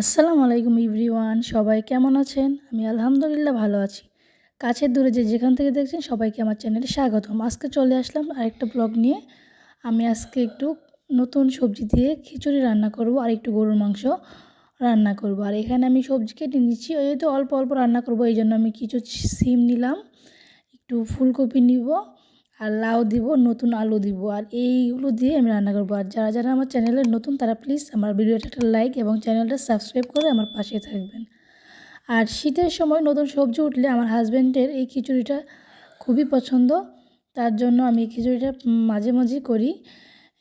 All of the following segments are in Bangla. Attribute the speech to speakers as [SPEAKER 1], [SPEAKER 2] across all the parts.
[SPEAKER 1] আসসালামু আলাইকুম ইভরিওয়ান সবাই কেমন আছেন? আমি আলহামদুলিল্লাহ ভালো আছি। কাছের দূরে যে যেখান থেকে দেখছেন সবাইকে আমার চ্যানেলে স্বাগতম। আজকে চলে আসলাম আরেকটা ব্লগ নিয়ে। আমি আজকে একটু নতুন সবজি দিয়ে খিচুড়ি রান্না করব আর একটু গরুর মাংস রান্না করব। আর এখানে আমি সবজি কেটে নিচ্ছি, ওই তো অল্প অল্প রান্না করব এই জন্য আমি কিছু সিম নিলাম, একটু ফুলকপি নিব আর লাউ দিব, নতুন আলু দিব। আর এইগুলো দিয়ে আমি রান্না করব। আর যারা যারা আমার চ্যানেলে নতুন, তারা প্লিজ আমার ভিডিওটা একটা লাইক এবং চ্যানেলটা সাবস্ক্রাইব করে আমার পাশে থাকবেন। আর শীতের সময় নতুন সবজি উঠলে আমার হাজব্যান্ডের এই খিচুড়িটা খুবই পছন্দ। তার জন্য আমি এই খিচুড়িটা মাঝে মাঝে করি।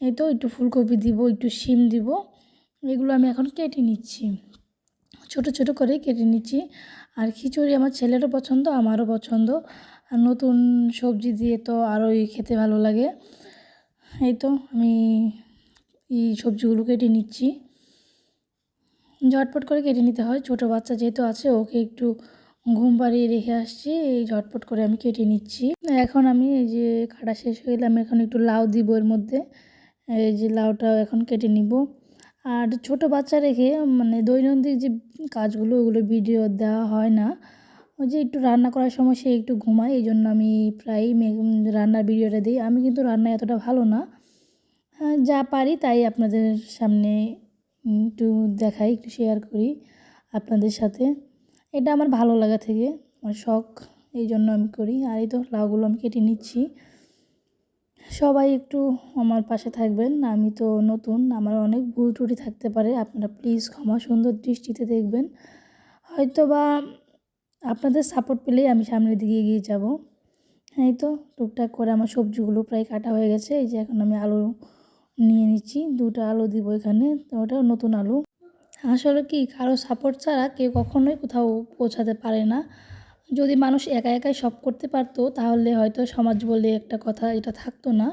[SPEAKER 1] এই তো একটু ফুলকপি দিব, একটু শিম দিব। এগুলো আমি এখন কেটে নিচ্ছি। ছোট ছোট করে কেটে নিচ্ছি। আর খিচুড়ি আমার ছেলেরও পছন্দ, আমারও পছন্দ। নতুন সবজি দিয়ে তো আরোই খেতে ভালো লাগে। এই তো আমি এই সবজিগুলো কেটে নিচ্ছি। ঝটপট করে কেটে নিতে হয়। ছোটো বাচ্চা যেহেতু আছে, ওকে একটু ঘুম পাড়িয়ে রেখে আসছি। এই ঝটপট করে আমি কেটে নিচ্ছি। এখন আমি এই যে কাটা শেষ হয়ে গেলে আমি এখন একটু লাউ দিব এর মধ্যে। এই যে লাউটা এখন কেটে নিব। আর ছোট বাচ্চা রেখে মানে দৈনন্দিন যে কাজগুলো, ওগুলো ভিডিও দেওয়া হয় না। ওই যে একটু রান্না করার সময় সে একটু ঘুমায় এই জন্য আমি প্রায়ই রান্নার ভিডিওটা দিই। আমি কিন্তু রান্না এতটা ভালো না। হ্যাঁ, যা পারি তাই আপনাদের সামনে একটু দেখাই একটু শেয়ার করি আপনাদের সাথে। এটা আমার ভালো লাগা থেকে আমার শখ এই জন্য আমি করি। আর এই তো লাউগুলো আমি কেটে নিচ্ছি। সবাই একটু আমার পাশে থাকবেন। আমি তো নতুন আমার অনেক ভুল ত্রুটি থাকতে পারে। আপনারা প্লিজ ক্ষমা সুন্দর দৃষ্টিতে দেখবেন। হয়তো বা আপনাদের সাপোর্ট পেলেই আমি সামনের দিকে এগিয়ে যাব। এই তো টুকটাক করে আমার সবজিগুলো প্রায় কাটা হয়ে গেছে। এই যে এখন আমি আলু নিয়ে নিচ্ছি। দুটো আলু দিব এখানে তো ওটা নতুন আলু। আসলে কি, কারও সাপোর্ট ছাড়া কেউ কখনোই কোথাও পৌঁছাতে পারে না। যদি মানুষ একা একাই সব করতে পারতো, তাহলে হয়তো সমাজ বলে একটা কথা এটা থাকতো না।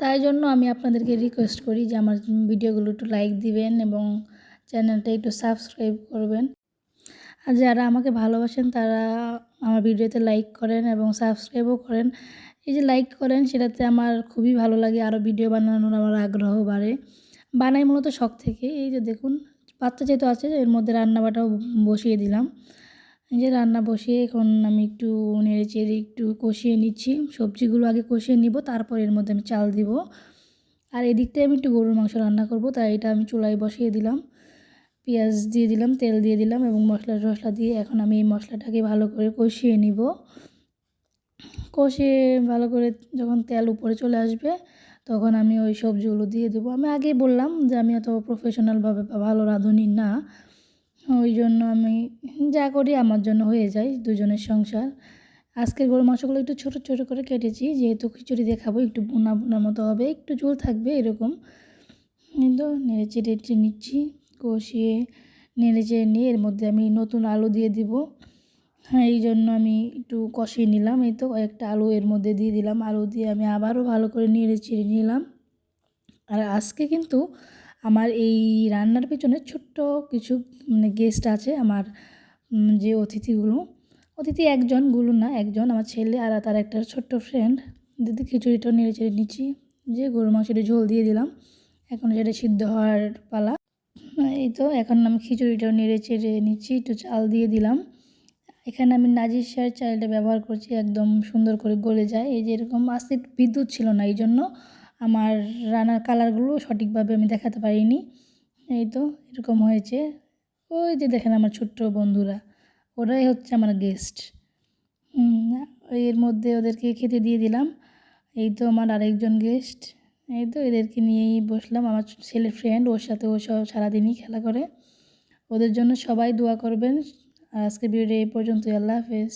[SPEAKER 1] তাই জন্য আমি আপনাদেরকে রিকোয়েস্ট করি যে আমার ভিডিওগুলো একটু লাইক দিবেন এবং চ্যানেলটা একটু সাবস্ক্রাইব করবেন। আর যারা আমাকে ভালোবাসেন তারা আমার ভিডিওতে লাইক করেন এবং সাবস্ক্রাইবও করেন। এই যে লাইক করেন, সেটাতে আমার খুবই ভালো লাগে। আরও ভিডিও বানানোর আমার আগ্রহ বাড়ে। বানাই মূলত শখ থেকে। এই যে দেখুন বাচ্চা যেহেতু আছে, এর মধ্যে রান্নাবাটাও বসিয়ে দিলাম। এই যে রান্না বসিয়ে এখন আমি একটু নেড়ে চেড়ে একটু কষিয়ে নিচ্ছি। সবজিগুলো আগে কষিয়ে নিব, তারপর এর মধ্যে আমি চাল দিব। আর এদিকটায় আমি একটু গরুর মাংস রান্না করব, তাই এটা আমি চুলায় বসিয়ে দিলাম। পেঁয়াজ দিয়ে দিলাম, তেল দিয়ে দিলাম এবং মশলা টশলা দিয়ে এখন আমি এই মশলাটাকে ভালো করে কষিয়ে নিব। কষিয়ে ভালো করে যখন তেল উপরে চলে আসবে, তখন আমি ওই সবজিগুলো দিয়ে দেবো। আমি আগেই বললাম যে আমি এত প্রফেশনালভাবে ভালো রাঁধুনি না। ওই জন্য আমি যা করি আমার জন্য হয়ে যায় দুজনের সংসার। আজকের গরু মাংসগুলো একটু ছোটো ছোটো করে কেটেছি, যেহেতু খিচুড়ি দেখাবো, একটু বোনা বোনার মতো হবে, একটু ঝোল থাকবে এরকম। কিন্তু নেড়ে চেড়ে নিচ্ছি। কষিয়ে নেড়ে চেড়ে নিয়ে এর মধ্যে আমি নতুন আলু দিয়ে দিব। হ্যাঁ এই জন্য আমি একটু কষিয়ে নিলাম। এই তো কয়েকটা আলু এর মধ্যে দিয়ে দিলাম। আলু দিয়ে আমি আবারও ভালো করে নেড়ে চেড়ে নিলাম। আর আজকে কিন্তু আমার এই রান্নার পেছনে ছোট্ট কিছু মানে গেস্ট আছে আমার যে অতিথিগুলো। অতিথি একজন একজনগুলো না, একজন আমার ছেলে আর তার একটা ছোট্ট ফ্রেন্ড দিদি খিচুড়িটা নেড়ে চেড়ে নিচ্ছি। যে গরু মাংসটা ঝোল দিয়ে দিলাম। এখন সেটা সিদ্ধ হওয়ার পালা। এই তো, এখন আমি খিচুড়িটাও নেড়ে চেড়ে নিচ্ছি, একটু চাল দিয়ে দিলাম। এখানে আমি নাজির শাহ চালটা ব্যবহার করছি, একদম সুন্দর করে গলে যায়। এই যে এরকম আস্তে বিদ্যুৎ ছিল না, এই জন্য আমার রান্নার কালারগুলো সঠিকভাবে আমি দেখাতে পারিনি। এই তো, এরকম হয়েছে। ওই যে দেখেন আমার ছোট্ট বন্ধুরা, ওরাই হচ্ছে আমার গেস্ট এর মধ্যে ওদেরকে খেতে দিয়ে দিলাম। এই তো আমার আরেকজন গেস্ট এই তো এদেরকে নিয়েই বসলাম। আমার ছেলে ফ্রেন্ড ওর সাথে ও সব সারাদিনই খেলা করে। ওদের জন্য সবাই দোয়া করবেন। আজকে ভিডিও এই পর্যন্তই। আল্লাহ হাফেজ।